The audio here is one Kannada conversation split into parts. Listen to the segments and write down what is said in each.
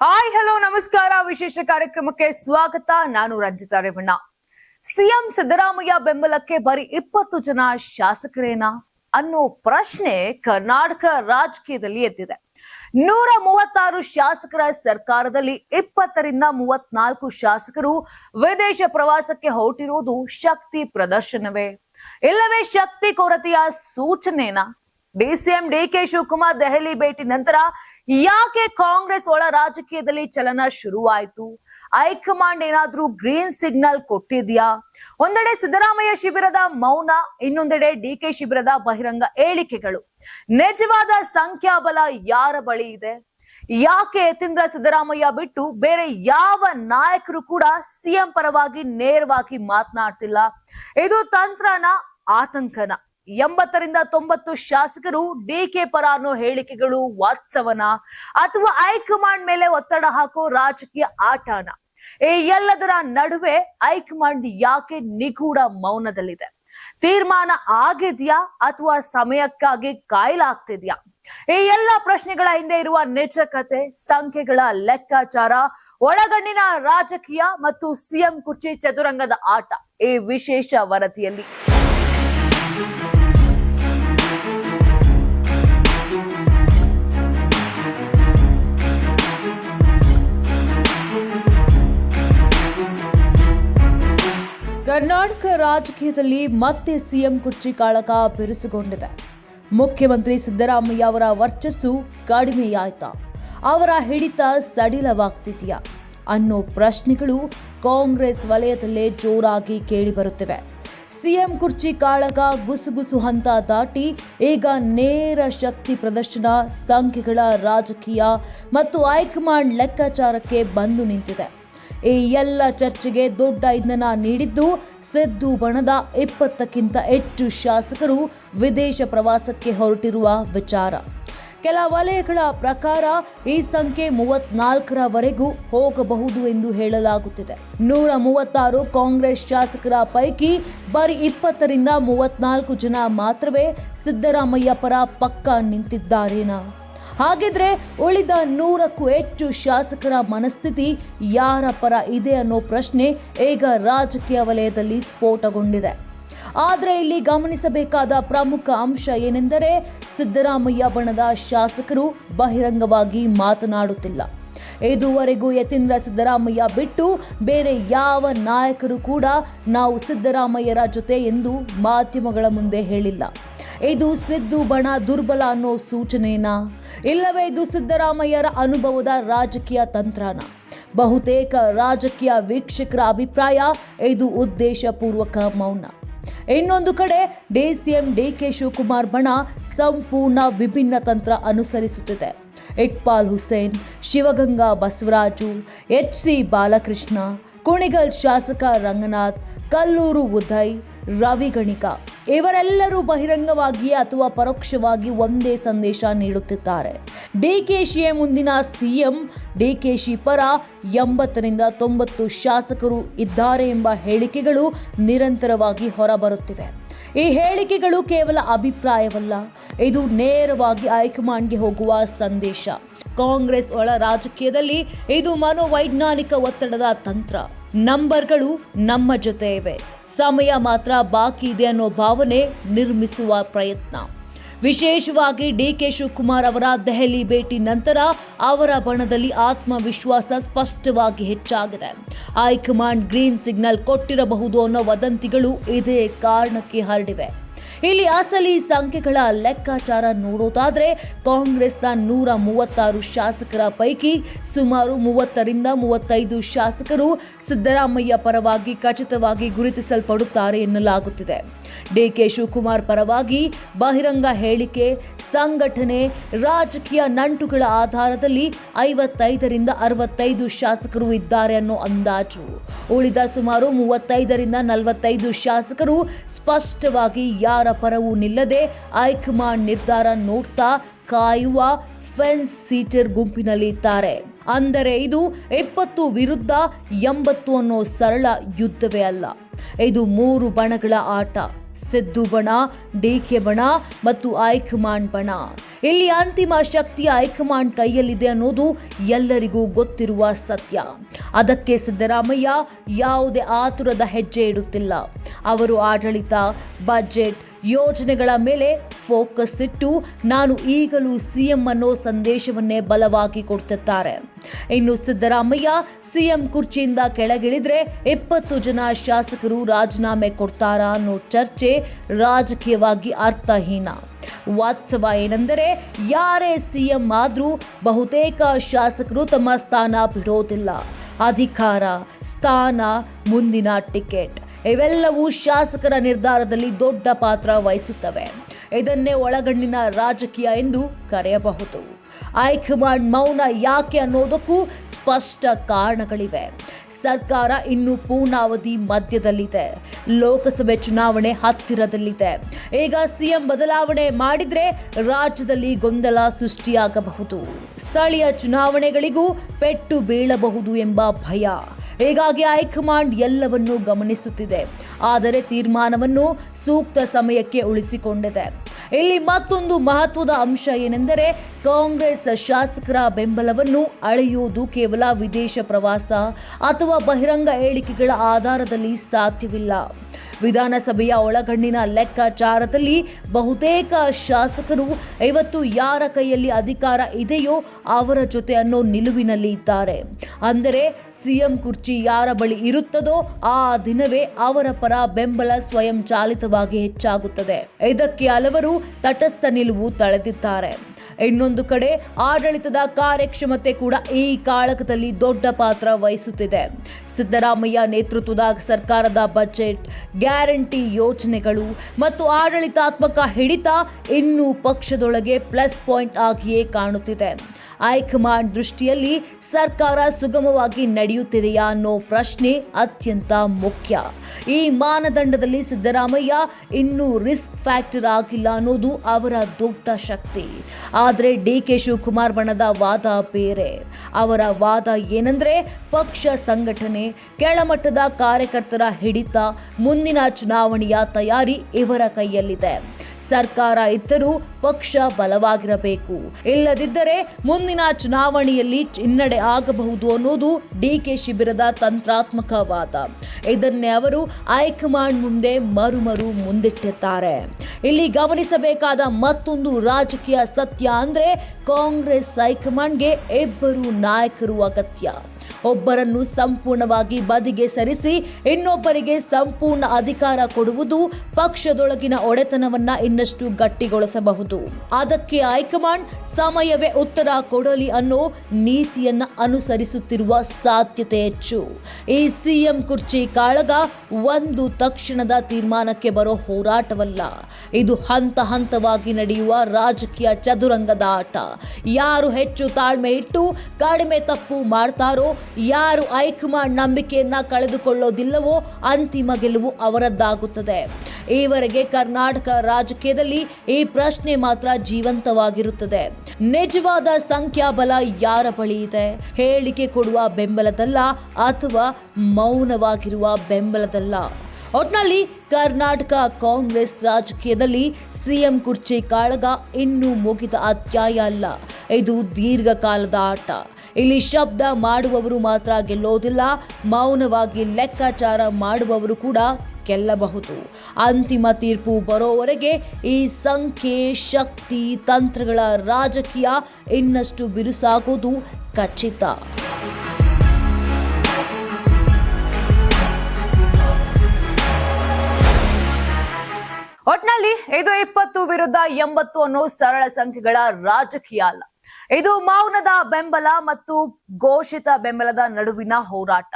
ಹಾಯ್ ಹಲೋ ನಮಸ್ಕಾರ. ವಿಶೇಷ ಕಾರ್ಯಕ್ರಮಕ್ಕೆ ಸ್ವಾಗತ. ನಾನು ರಂಜಿತಾ ರೇವಣ್ಣ. ಸಿಎಂ ಸಿದ್ದರಾಮಯ್ಯ ಬೆಂಬಲಕ್ಕೆ ಬರೀ ಇಪ್ಪತ್ತು ಜನ ಶಾಸಕರೇನಾ ಅನ್ನೋ ಪ್ರಶ್ನೆ ಕರ್ನಾಟಕ ರಾಜಕೀಯದಲ್ಲಿ ಎದ್ದಿದೆ. ನೂರ ಮೂವತ್ತಾರು ಶಾಸಕರ ಸರ್ಕಾರದಲ್ಲಿ ಇಪ್ಪತ್ತರಿಂದ ಮೂವತ್ನಾಲ್ಕು ಶಾಸಕರು ವಿದೇಶ ಪ್ರವಾಸಕ್ಕೆ ಹೊರಟಿರುವುದು ಶಕ್ತಿ ಪ್ರದರ್ಶನವೇ? ಇಲ್ಲವೇ ಶಕ್ತಿ ಕೊರತೆಯ ಸೂಚನೆನಾ? ಡಿಸಿಎಂ ಡಿಕೆ ಶಿವಕುಮಾರ್ ದೆಹಲಿ ಭೇಟಿ ನಂತರ ಯಾಕೆ ಕಾಂಗ್ರೆಸ್ ಒಳ ರಾಜಕೀಯದಲ್ಲಿ ಚಲನ ಶುರುವಾಯಿತು? ಹೈಕಮಾಂಡ್ ಏನಾದ್ರೂ ಗ್ರೀನ್ ಸಿಗ್ನಲ್ ಕೊಟ್ಟಿದ್ಯಾ? ಒಂದೆಡೆ ಸಿದ್ದರಾಮಯ್ಯ ಶಿಬಿರದ ಮೌನ, ಇನ್ನೊಂದೆಡೆ ಡಿಕೆ ಶಿಬಿರದ ಬಹಿರಂಗ ಹೇಳಿಕೆಗಳು. ನಿಜವಾದ ಸಂಖ್ಯಾಬಲ ಯಾರ ಬಳಿ ಇದೆ? ಯಾಕೆ ಯತೀಂದ್ರ ಸಿದ್ದರಾಮಯ್ಯ ಬಿಟ್ಟು ಬೇರೆ ಯಾವ ನಾಯಕರು ಕೂಡ ಸಿಎಂ ಪರವಾಗಿ ನೇರವಾಗಿ ಮಾತನಾಡ್ತಿಲ್ಲ? ಇದು ತಂತ್ರನ, ಆತಂಕನ? ಎಂಬತ್ತರಿಂದ ತೊಂಬತ್ತು ಶಾಸಕರು ಡಿಕೆ ಪರ ಅನ್ನೋ ಹೇಳಿಕೆಗಳು ವಾತ್ಸವನ ಅಥವಾ ಹೈಕಮಾಂಡ್ ಮೇಲೆ ಒತ್ತಡ ಹಾಕೋ ರಾಜಕೀಯ ಆಟಾನ. ಈ ಎಲ್ಲದರ ನಡುವೆ ಹೈಕಮಾಂಡ್ ಯಾಕೆ ನಿಗೂಢ ಮೌನದಲ್ಲಿದೆ? ತೀರ್ಮಾನ ಆಗಿದ್ಯಾ ಅಥವಾ ಸಮಯಕ್ಕಾಗಿ ಕಾಯಲಾಗ್ತಿದ್ಯಾ? ಈ ಎಲ್ಲ ಪ್ರಶ್ನೆಗಳ ಹಿಂದೆ ಇರುವ ನಿಜ ಕತೆ ಸಂಖ್ಯೆಗಳ ಲೆಕ್ಕಾಚಾರ, ಒಳಗಣ್ಣಿನ ರಾಜಕೀಯ ಮತ್ತು ಸಿಎಂ ಕುರ್ಚಿ ಚದುರಂಗದ ಆಟ ಈ ವಿಶೇಷ ವರದಿಯಲ್ಲಿ. ಕರ್ನಾಟಕ ರಾಜಕೀಯದಲ್ಲಿ ಮತ್ತೆ ಸಿಎಂ ಕುರ್ಚಿ ಕಾಳಕ ಬಿರುಸುಗೊಂಡಿದೆ. ಮುಖ್ಯಮಂತ್ರಿ ಸಿದ್ದರಾಮಯ್ಯ ಅವರ ವರ್ಚಸ್ಸು ಕಡಿಮೆಯಾಯ್ತಾ? ಅವರ ಹಿಡಿತ ಸಡಿಲವಾಗ್ತಿದೆಯಾ? ಅನ್ನೋ ಪ್ರಶ್ನೆಗಳು ಕಾಂಗ್ರೆಸ್ ವಲಯದಲ್ಲೇ ಜೋರಾಗಿ ಕೇಳಿಬರುತ್ತಿವೆ. ಸಿಎಂ ಕುರ್ಚಿ ಕಾಳಗ ಗುಸುಗುಸು ಹಂತ ದಾಟಿ ಈಗ ನೇರ ಶಕ್ತಿ ಪ್ರದರ್ಶನ ಸಂಖ್ಯೆಗಳ ರಾಜಕೀಯ ಮತ್ತು ಹೈಕಮಾಂಡ್ ಲೆಕ್ಕಾಚಾರಕ್ಕೆ ಬಂದು ನಿಂತಿದೆ. ಈ ಎಲ್ಲ ಚರ್ಚೆಗೆ ದೊಡ್ಡ ಇಂಧನ ನೀಡಿದ್ದು ಸಿದ್ದು ಬಣದ ಇಪ್ಪತ್ತಕ್ಕಿಂತ ಹೆಚ್ಚು ಶಾಸಕರು ವಿದೇಶ ಪ್ರವಾಸಕ್ಕೆ ಹೊರಟಿರುವ ವಿಚಾರ. ಕೆಲ ವಲಯಗಳ ಪ್ರಕಾರ ಈ ಸಂಖ್ಯೆ ಮೂವತ್ನಾಲ್ಕರವರೆಗೂ ಹೋಗಬಹುದು ಎಂದು ಹೇಳಲಾಗುತ್ತಿದೆ. ನೂರ ಮೂವತ್ತಾರು ಕಾಂಗ್ರೆಸ್ ಶಾಸಕರ ಪೈಕಿ ಬರೀ ಇಪ್ಪತ್ತರಿಂದ ಮೂವತ್ನಾಲ್ಕು ಜನ ಮಾತ್ರವೇ ಸಿದ್ದರಾಮಯ್ಯ ಪರ ಪಕ್ಕ ನಿಂತಿದ್ದಾರೇನಾ. ಹಾಗಿದ್ರೆ ಉಳಿದ ನೂರಕ್ಕೂ ಹೆಚ್ಚು ಶಾಸಕರ ಮನಸ್ಥಿತಿ ಯಾರ ಪರ ಇದೆ ಅನ್ನೋ ಪ್ರಶ್ನೆ ಈಗ ರಾಜಕೀಯ ವಲಯದಲ್ಲಿ ಸ್ಫೋಟಗೊಂಡಿದೆ. ಆದರೆ ಇಲ್ಲಿ ಗಮನಿಸಬೇಕಾದ ಪ್ರಮುಖ ಅಂಶ ಏನೆಂದರೆ ಸಿದ್ದರಾಮಯ್ಯ ಬಣದ ಶಾಸಕರು ಬಹಿರಂಗವಾಗಿ ಮಾತನಾಡುತ್ತಿಲ್ಲ. ಇದುವರೆಗೂ ಯತೀಂದ್ರ ಸಿದ್ದರಾಮಯ್ಯ ಬಿಟ್ಟು ಬೇರೆ ಯಾವ ನಾಯಕರು ಕೂಡ ನಾವು ಸಿದ್ದರಾಮಯ್ಯರ ಜೊತೆ ಎಂದು ಮಾಧ್ಯಮಗಳ ಮುಂದೆ ಹೇಳಿಲ್ಲ. ಇದು ಸಿದ್ದು ಬಣ ದುರ್ಬಲ ಅನ್ನೋ ಸೂಚನೆನಾ? ಇಲ್ಲವೇ ಇದು ಸಿದ್ದರಾಮಯ್ಯರ ಅನುಭವದ ರಾಜಕೀಯ ತಂತ್ರನ? ಬಹುತೇಕ ರಾಜಕೀಯ ವೀಕ್ಷಕರ ಅಭಿಪ್ರಾಯ ಇದು ಉದ್ದೇಶಪೂರ್ವಕ ಮೌನ. ಇನ್ನೊಂದು ಕಡೆ D C M D K Shivakumar ಬಣ ಸಂಪೂರ್ಣ ವಿಭಿನ್ನ ತಂತ್ರ ಅನುಸರಿಸುತ್ತಿದೆ. ಇಕ್ಬಾಲ್ ಹುಸೇನ್, ಶಿವಗಂಗಾ ಬಸವರಾಜು, ಎಚ್ ಸಿ ಬಾಲಕೃಷ್ಣ ಕುಣಿಗಲ್ ಶಾಸಕ ರಂಗನಾಥ್, ಕಲ್ಲೂರು ಉದಯ್, ರವಿ ಗಣಿಕ ಇವರೆಲ್ಲರೂ ಬಹಿರಂಗವಾಗಿ ಅಥವಾ ಪರೋಕ್ಷವಾಗಿ ಒಂದೇ ಸಂದೇಶ ನೀಡುತ್ತಿದ್ದಾರೆ. ಡಿಕೆಶಿಯೇ ಮುಂದಿನ ಸಿಎಂ ಡಿಕೆಶಿ ಪರ ಎಂಬತ್ತರಿಂದ ತೊಂಬತ್ತು ಶಾಸಕರು ಇದ್ದಾರೆ ಎಂಬ ಹೇಳಿಕೆಗಳು ನಿರಂತರವಾಗಿ ಹೊರಬರುತ್ತಿವೆ. ಈ ಹೇಳಿಕೆಗಳು ಕೇವಲ ಅಭಿಪ್ರಾಯವಲ್ಲ, ಇದು ನೇರವಾಗಿ ಹೈಕಮಾಂಡ್ಗೆ ಹೋಗುವ ಸಂದೇಶ. ಕಾಂಗ್ರೆಸ್ ಒಳ ರಾಜಕೀಯದಲ್ಲಿ ಇದು ಮನೋವೈಜ್ಞಾನಿಕ ಒತ್ತಡದ ತಂತ್ರ. ನಂಬರ್ಗಳು ನಮ್ಮ ಜೊತೆ ಇವೆ ಸಮಯ ಮಾತ್ರ ಬಾಕಿ ಇದೆ ಅನ್ನೋ ಭಾವನೆ ನಿರ್ಮಿಸುವ ಪ್ರಯತ್ನ. ವಿಶೇಷವಾಗಿ ಡಿ ಕೆ ಶಿವಕುಮಾರ್ ಅವರ ದೆಹಲಿ ಭೇಟಿ ನಂತರ ಅವರ ಬಣದಲ್ಲಿ ಆತ್ಮವಿಶ್ವಾಸ ಸ್ಪಷ್ಟವಾಗಿ ಹೆಚ್ಚಾಗಿದೆ. ಹೈಕಮಾಂಡ್ ಗ್ರೀನ್ ಸಿಗ್ನಲ್ ಕೊಟ್ಟಿರಬಹುದು ಅನ್ನೋ ವದಂತಿಗಳು ಇದೇ ಕಾರಣಕ್ಕೆ ಹರಡಿವೆ. ಇಲ್ಲಿ ಅಸಲಿ ಸಂಖ್ಯೆಗಳ ಲೆಕ್ಕಾಚಾರ ನೋಡೋದಾದ್ರೆ ಕಾಂಗ್ರೆಸ್ನ ನೂರ ಮೂವತ್ತಾರು ಶಾಸಕರ ಪೈಕಿ ಸುಮಾರು ಮೂವತ್ತರಿಂದ ಮೂವತ್ತೈದು ಶಾಸಕರು ಸಿದ್ದರಾಮಯ್ಯ ಪರವಾಗಿ ಖಚಿತವಾಗಿ ಗುರುತಿಸಲ್ಪಡುತ್ತಾರೆ ಎನ್ನಲಾಗುತ್ತಿದೆ. ಡಿಕೆ ಶಿವಕುಮಾರ್ ಪರವಾಗಿ ಬಹಿರಂಗ ಹೇಳಿಕೆ ಸಂಘಟನೆ ರಾಜಕೀಯ ನಂಟುಗಳ ಆಧಾರದಲ್ಲಿ ಐವತ್ತೈದರಿಂದ ಅರವತ್ತೈದು ಶಾಸಕರು ಇದ್ದಾರೆ ಅನ್ನೋ ಅಂದಾಜು. ಉಳಿದ ಸುಮಾರು ಮೂವತ್ತೈದರಿಂದ ನಲವತ್ತೈದು ಶಾಸಕರು ಸ್ಪಷ್ಟವಾಗಿ ಯಾರ ಪರವೂ ನಿಲ್ಲದೆ ಹೈಕಮಾಂಡ್ ನಿರ್ಧಾರ ನೋಡ್ತಾ ಕಾಯುವ ಫೆನ್ಸ್ ಸೀಟರ್ ಗುಂಪಿನಲ್ಲಿ ಇದ್ದಾರೆ ಅಂದರೆ ಇದು ಇಪ್ಪತ್ತು ವಿರುದ್ಧ ಎಂಬತ್ತು ಅನ್ನೋ ಸರಳ ಯುದ್ಧವೇ ಅಲ್ಲ. ಇದು ಮೂರು ಬಣಗಳ ಆಟ. ಸಿದ್ದು ಬಣ, ಡಿಕೆ ಬಣ ಮತ್ತು ಹೈಕಮಾಂಡ್ ಬಣ. ಇಲ್ಲಿ ಅಂತಿಮ ಶಕ್ತಿ ಹೈಕಮಾಂಡ್ ಕೈಯಲ್ಲಿದೆ ಅನ್ನೋದು ಎಲ್ಲರಿಗೂ ಗೊತ್ತಿರುವ ಸತ್ಯ. ಅದಕ್ಕೆ ಸಿದ್ದರಾಮಯ್ಯ ಯಾವುದೇ ಆತುರದ ಹೆಜ್ಜೆ ಇಡುತ್ತಿಲ್ಲ. ಅವರು ಆಡಳಿತ, ಬಜೆಟ್, ಯೋಜನೆಗಳ ಮೇಲೆ ಫೋಕಸ್ ಇಟ್ಟು ನಾನು ಈಗಲೂ ಸಿಎಂ ಅನ್ನೋ ಸಂದೇಶವನ್ನೇ ಬಲವಾಗಿ ಕೊಡ್ತಿದ್ದಾರೆ ಇನ್ನು ಸಿದ್ದರಾಮಯ್ಯ ಸಿಎಂ ಕುರ್ಚಿಯಿಂದ ಕೆಳಗಿಳಿದ್ರೆ ಇಪ್ಪತ್ತು ಜನ ಶಾಸಕರು ರಾಜೀನಾಮೆ ಕೊಡ್ತಾರಾ ಅನ್ನೋ ಚರ್ಚೆ ರಾಜಕೀಯವಾಗಿ ಅರ್ಥಹೀನ. ವಾಸ್ತವ ಏನೆಂದರೆ ಯಾರೇ ಸಿಎಂ ಆದರೂ ಬಹುತೇಕ ಶಾಸಕರು ತಮ್ಮ ಸ್ಥಾನ ಬಿಡೋದಿಲ್ಲ. ಅಧಿಕಾರ, ಸ್ಥಾನ, ಮುಂದಿನ ಟಿಕೆಟ್ ಇವೆಲ್ಲವೂ ಶಾಸಕರ ನಿರ್ಧಾರದಲ್ಲಿ ದೊಡ್ಡ ಪಾತ್ರ ವಹಿಸುತ್ತವೆ. ಇದನ್ನೇ ಒಳಗಣ್ಣಿನ ರಾಜಕೀಯ ಎಂದು ಕರೆಯಬಹುದು. ಹೈಕಮಾಂಡ್ ಮೌನ ಯಾಕೆ ಅನ್ನೋದಕ್ಕೂ ಸ್ಪಷ್ಟ ಕಾರಣಗಳಿವೆ. ಸರ್ಕಾರ ಇನ್ನು ಪೂರ್ಣಾವಧಿ ಮಧ್ಯದಲ್ಲಿದೆ. ಲೋಕಸಭೆ ಚುನಾವಣೆ ಹತ್ತಿರದಲ್ಲಿದೆ. ಈಗ ಸಿಎಂ ಬದಲಾವಣೆ ಮಾಡಿದ್ರೆ ರಾಜ್ಯದಲ್ಲಿ ಗೊಂದಲ ಸೃಷ್ಟಿಯಾಗಬಹುದು. ಸ್ಥಳೀಯ ಚುನಾವಣೆಗಳಿಗೂ ಪೆಟ್ಟು ಬೀಳಬಹುದು ಎಂಬ ಭಯ. ಹೀಗಾಗಿ ಹೈಕಮಾಂಡ್ ಎಲ್ಲವನ್ನೂ ಗಮನಿಸುತ್ತಿದೆ. ಆದರೆ ತೀರ್ಮಾನವನ್ನು ಸೂಕ್ತ ಸಮಯಕ್ಕೆ ಉಳಿಸಿಕೊಂಡಿದೆ. ಇಲ್ಲಿ ಮತ್ತೊಂದು ಮಹತ್ವದ ಅಂಶ ಏನೆಂದರೆ ಕಾಂಗ್ರೆಸ್ ಶಾಸಕರ ಬೆಂಬಲವನ್ನು ಅಳೆಯುವುದು ಕೇವಲ ವಿದೇಶ ಪ್ರವಾಸ ಅಥವಾ ಬಹಿರಂಗ ಹೇಳಿಕೆಗಳ ಆಧಾರದಲ್ಲಿ ಸಾಧ್ಯವಿಲ್ಲ. ವಿಧಾನಸಭೆಯ ಒಳಗಣ್ಣಿನ ಲೆಕ್ಕಾಚಾರದಲ್ಲಿ ಬಹುತೇಕ ಶಾಸಕರು ಇವತ್ತು ಯಾರ ಕೈಯಲ್ಲಿ ಅಧಿಕಾರ ಇದೆಯೋ ಅವರ ಜೊತೆ ಅನ್ನೋ ನಿಲುವಿನಲ್ಲಿ ಇದ್ದಾರೆ ಅಂದರೆ ಸಿಎಂ ಕುರ್ಚಿ ಯಾರ ಬಳಿ ಇರುತ್ತದೋ ಆ ದಿನವೇ ಅವರ ಪರ ಬೆಂಬಲ ಸ್ವಯಂ ಚಾಲಿತವಾಗಿ ಹೆಚ್ಚಾಗುತ್ತದೆ. ಇದಕ್ಕೆ ಹಲವರು ತಟಸ್ಥ ನಿಲುವು ತಳೆದಿದ್ದಾರೆ. ಇನ್ನೊಂದು ಕಡೆ ಆಡಳಿತದ ಕಾರ್ಯಕ್ಷಮತೆ ಕೂಡ ಈ ಕಾಳಕದಲ್ಲಿ ದೊಡ್ಡ ಪಾತ್ರ ವಹಿಸುತ್ತಿದೆ. ಸಿದ್ದರಾಮಯ್ಯ ನೇತೃತ್ವದ ಸರ್ಕಾರದ ಬಜೆಟ್, ಗ್ಯಾರಂಟಿ ಯೋಜನೆಗಳು ಮತ್ತು ಆಡಳಿತಾತ್ಮಕ ಹಿಡಿತ ಇನ್ನೂ ಪಕ್ಷದೊಳಗೆ ಪ್ಲಸ್ ಪಾಯಿಂಟ್ ಆಗಿಯೇ ಕಾಣುತ್ತಿದೆ. ಹೈಕಮಾಂಡ್ ದೃಷ್ಟಿಯಲ್ಲಿ ಸರ್ಕಾರ ಸುಗಮವಾಗಿ ನಡೆಯುತ್ತಿದೆಯಾ ಅನ್ನೋ ಪ್ರಶ್ನೆ ಅತ್ಯಂತ ಮುಖ್ಯ. ಈ ಮಾನದಂಡದಲ್ಲಿ ಸಿದ್ದರಾಮಯ್ಯ ಇನ್ನೂ ರಿಸ್ಕ್ ಫ್ಯಾಕ್ಟರ್ ಆಗಿಲ್ಲ ಅನ್ನೋದು ಅವರ ದೊಡ್ಡ ಶಕ್ತಿ. ಆದರೆ ಡಿ ಕೆ ಶಿವಕುಮಾರ್ ಬಣದ ವಾದ ಬೇರೆ. ಅವರ ವಾದ ಏನಂದ್ರೆ ಪಕ್ಷ ಸಂಘಟನೆ, ಕೆಳಮಟ್ಟದ ಕಾರ್ಯಕರ್ತರ ಹಿಡಿತ, ಮುಂದಿನ ಚುನಾವಣೆಯ ತಯಾರಿ ಇವರ ಕೈಯಲ್ಲಿದೆ. ಸರ್ಕಾರ ಇದ್ದರೂ ಪಕ್ಷ ಬಲವಾಗಿರಬೇಕು. ಇಲ್ಲದಿದ್ದರೆ ಮುಂದಿನ ಚುನಾವಣೆಯಲ್ಲಿ ಹಿನ್ನಡೆ ಆಗಬಹುದು ಅನ್ನೋದು ಡಿಕೆ ಶಿಬಿರದ ತಂತ್ರಾತ್ಮಕ ವಾದ ಇದನ್ನೇ ಅವರು ಹೈಕಮಾಂಡ್ ಮುಂದೆ ಮರುಮರು ಮುಂದಿಟ್ಟಿದ್ದಾರೆ. ಇಲ್ಲಿ ಗಮನಿಸಬೇಕಾದ ಮತ್ತೊಂದು ರಾಜಕೀಯ ಸತ್ಯ ಅಂದ್ರೆ ಕಾಂಗ್ರೆಸ್ ಹೈಕಮಾಂಡ್ಗೆ ಇಬ್ಬರು ನಾಯಕರು ಅಗತ್ಯ. ಒಬ್ಬರನ್ನು ಸಂಪೂರ್ಣವಾಗಿ ಬದಿಗೆ ಸರಿಸಿ ಇನ್ನೊಬ್ಬರಿಗೆ ಸಂಪೂರ್ಣ ಅಧಿಕಾರ ಕೊಡುವುದು ಪಕ್ಷದೊಳಗಿನ ಒಡೆತನವನ್ನ ಇನ್ನಷ್ಟು ಗಟ್ಟಿಗೊಳಿಸಬಹುದು. ಅದಕ್ಕೆ ಹೈಕಮಾಂಡ್ ಸಮಯವೇ ಉತ್ತರ ಕೊಡಲಿ ಅನ್ನೋ ನೀತಿಯನ್ನ ಅನುಸರಿಸುತ್ತಿರುವ ಸಾಧ್ಯತೆ ಹೆಚ್ಚು. ಈ ಸಿಎಂ ಕುರ್ಚಿ ಕಾಳಗ ಒಂದು ತಕ್ಷಣದ ತೀರ್ಮಾನಕ್ಕೆ ಬರೋ ಹೋರಾಟವಲ್ಲ. ಇದು ಹಂತ ಹಂತವಾಗಿ ನಡೆಯುವ ರಾಜಕೀಯ ಚದುರಂಗದ ಆಟ. ಯಾರು ಹೆಚ್ಚು ತಾಳ್ಮೆ ಇಟ್ಟು, ಕಡಿಮೆ ತಪ್ಪು ಮಾಡ್ತಾರೋ ಯಾರು ಹೈಕಮಾಂಡ್ ನಂಬಿಕೆಯನ್ನ ಕಳೆದುಕೊಳ್ಳೋದಿಲ್ಲವೋ ಅಂತಿಮ ಗೆಲುವು ಅವರದ್ದಾಗುತ್ತದೆ. ಈವರೆಗೆ ಕರ್ನಾಟಕ ರಾಜಕೀಯದಲ್ಲಿ ಈ ಪ್ರಶ್ನೆ ಮಾತ್ರ ಜೀವಂತವಾಗಿರುತ್ತದೆ. ನಿಜವಾದ ಸಂಖ್ಯಾಬಲ ಯಾರ ಬಳಿ ಇದೆ? ಹೇಳಿಕೆ ಕೊಡುವ ಬೆಂಬಲದಲ್ಲ ಅಥವಾ ಮೌನವಾಗಿರುವ ಬೆಂಬಲದಲ್ಲ? ಒಟ್ನಲ್ಲಿ ಕರ್ನಾಟಕ ಕಾಂಗ್ರೆಸ್ ರಾಜಕೀಯದಲ್ಲಿ ಸಿಎಂ ಕುರ್ಚಿ ಕಾಳಗ ಇನ್ನೂ ಮುಗಿದ ಅಧ್ಯಾಯ ಅಲ್ಲ. ಇದು ದೀರ್ಘಕಾಲದ ಆಟ. ಇಲ್ಲಿ ಶಬ್ದ ಮಾಡುವವರು ಮಾತ್ರ ಗೆಲ್ಲೋದಿಲ್ಲ, ಮೌನವಾಗಿ ಲೆಕ್ಕಾಚಾರ ಮಾಡುವವರು ಕೂಡ ಗೆಲ್ಲಬಹುದು. ಅಂತಿಮ ತೀರ್ಪು ಬರೋವರೆಗೆ ಈ ಸಂಖ್ಯೆ, ಶಕ್ತಿ, ತಂತ್ರಗಳ ರಾಜಕೀಯ ಇನ್ನಷ್ಟು ಬಿರುಸಾಗೋದು ಖಚಿತ. ಒಟ್ನಲ್ಲಿ ಇದು ಇಪ್ಪತ್ತು ವಿರುದ್ಧ ಎಂಬತ್ತು ಅನ್ನೋ ಸರಳ ಸಂಖ್ಯೆಗಳ ರಾಜಕೀಯ ಅಲ್ಲ. ಇದು ಮೌನದ ಬೆಂಬಲ ಮತ್ತು ಘೋಷಿತ ಬೆಂಬಲದ ನಡುವಿನ ಹೋರಾಟ.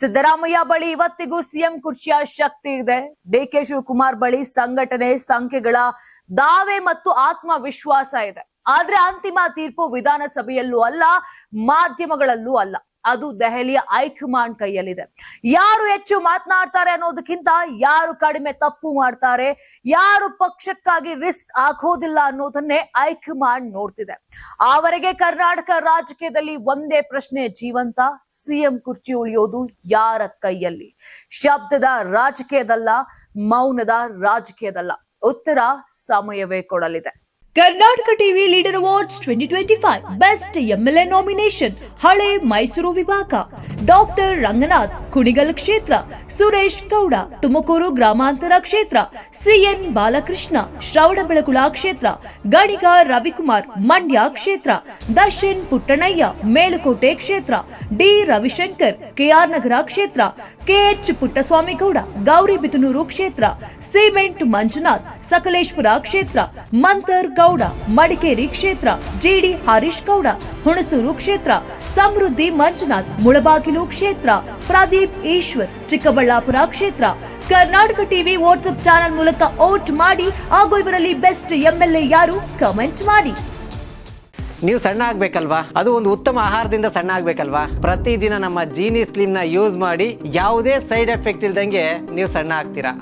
ಸಿದ್ದರಾಮಯ್ಯ ಬಳಿ ಇವತ್ತಿಗೂ ಸಿಎಂ ಕುರ್ಚಿಯ ಶಕ್ತಿ ಇದೆ. ಡಿ ಕೆ ಶಿವಕುಮಾರ್ ಬಳಿ ಸಂಘಟನೆ, ಸಂಖ್ಯೆಗಳ ದಾವೆ ಮತ್ತು ಆತ್ಮವಿಶ್ವಾಸ ಇದೆ. ಆದ್ರೆ ಅಂತಿಮ ತೀರ್ಪು ವಿಧಾನಸಭೆಯಲ್ಲೂ ಅಲ್ಲ, ಮಾಧ್ಯಮಗಳಲ್ಲೂ ಅಲ್ಲ. ಅದು ದೆಹಲಿಯ ಹೈಕಮಾಂಡ್ ಕೈಯಲ್ಲಿದೆ. ಯಾರು ಹೆಚ್ಚು ಮಾತನಾಡ್ತಾರೆ ಅನ್ನೋದಕ್ಕಿಂತ ಯಾರು ಕಡಿಮೆ ತಪ್ಪು ಮಾಡ್ತಾರೆ, ಯಾರು ಪಕ್ಷಕ್ಕಾಗಿ ರಿಸ್ಕ್ ಹಾಕೋದಿಲ್ಲ ಅನ್ನೋದನ್ನೇ ಹೈಕಮಾಂಡ್ ನೋಡ್ತಿದೆ. ಆವರೆಗೆ ಕರ್ನಾಟಕ ರಾಜಕೀಯದಲ್ಲಿ ಒಂದೇ ಪ್ರಶ್ನೆ, ಜೀವಂತ ಸಿಎಂ ಕುರ್ಚಿ ಉಳಿಯೋದು ಯಾರ ಕೈಯಲ್ಲಿ? ಶಬ್ದದ ರಾಜಕೀಯದಲ್ಲ, ಮೌನದ ರಾಜಕೀಯದಲ್ಲ. ಉತ್ತರ ಸಮಯವೇ ಕೊಡಲಿದೆ. Karnataka TV leader awards twenty twenty five best MLA nomination ಹಳೆ ಮೈಸೂರು ವಿಭಾಗ. ಡಾಕ್ಟರ್ ರಂಗನಾಥ್, ಕುಣಿಗಲ್ ಕ್ಷೇತ್ರ. ಸುರೇಶ್ ಗೌಡ, ತುಮಕೂರು ಗ್ರಾಮಾಂತರ ಕ್ಷೇತ್ರ. ಸಿಎನ್ ಬಾಲಕೃಷ್ಣ ಶ್ರವಣಬೆಳಗುಳ ಕ್ಷೇತ್ರ, ಗಣಿಗ ರವಿಕುಮಾರ್, ಮಂಡ್ಯ ಕ್ಷೇತ್ರ, ದರ್ಶನ್ ಪುಟ್ಟಣಯ್ಯ, ಮೇಲುಕೋಟೆ ಕ್ಷೇತ್ರ, ಡಿ. ರವಿಶಂಕರ್, ಕೆಆರ್ ನಗರ ಕ್ಷೇತ್ರ, ಕೆಎಚ್ ಪುಟ್ಟಸ್ವಾಮಿ ಗೌಡ ಗೌರಿಬಿದನೂರು ಕ್ಷೇತ್ರ, ಸಿಮೆಂಟ್ ಮಂಜುನಾಥ್, ಸಕಲೇಶ್ಪುರ ಕ್ಷೇತ್ರ ಮಂತರ್ ಗೌಡ, ಮಡಿಕೇರಿ ಕ್ಷೇತ್ರ, ಜಿಡಿ ಹರೀಶ್ ಗೌಡ, ಹುಣಸೂರು ಕ್ಷೇತ್ರ, ಸಮೃದ್ಧಿ ಮಂಜುನಾಥ್, ಮುಳಬಾಗಿಲು ಕ್ಷೇತ್ರ, ಪ್ರದೀಪ್ ಈಶ್ವರ್, ಚಿಕ್ಕಬಳ್ಳಾಪುರ ಕ್ಷೇತ್ರ ಕರ್ನಾಟಕ ಟಿವಿ ವಾಟ್ಸ್ಆಪ್ ಚಾನೆಲ್ ಮೂಲಕ ವೋಟ್ ಮಾಡಿ ಹಾಗೂ ಇವರಲ್ಲಿ ಬೆಸ್ಟ್ ಎಂಎಲ್ಎ ಯಾರು ಕಮೆಂಟ್ ಮಾಡಿ. ನೀವು ಸಣ್ಣ ಆಗ್ಬೇಕಲ್ವಾ? ಅದು ಒಂದು ಉತ್ತಮ ಆಹಾರದಿಂದ ಸಣ್ಣ ಆಗ್ಬೇಕಲ್ವಾ? ಪ್ರತಿದಿನ ನಮ್ಮ ಜೀನಿ ಸ್ಲಿಮ್ನ ಯೂಸ್ ಮಾಡಿ ಯಾವುದೇ ಸೈಡ್ ಎಫೆಕ್ಟ್ ಇಲ್ದಂಗೆ ನೀವು ಸಣ್ಣ ಆಗ್ತೀರಾ?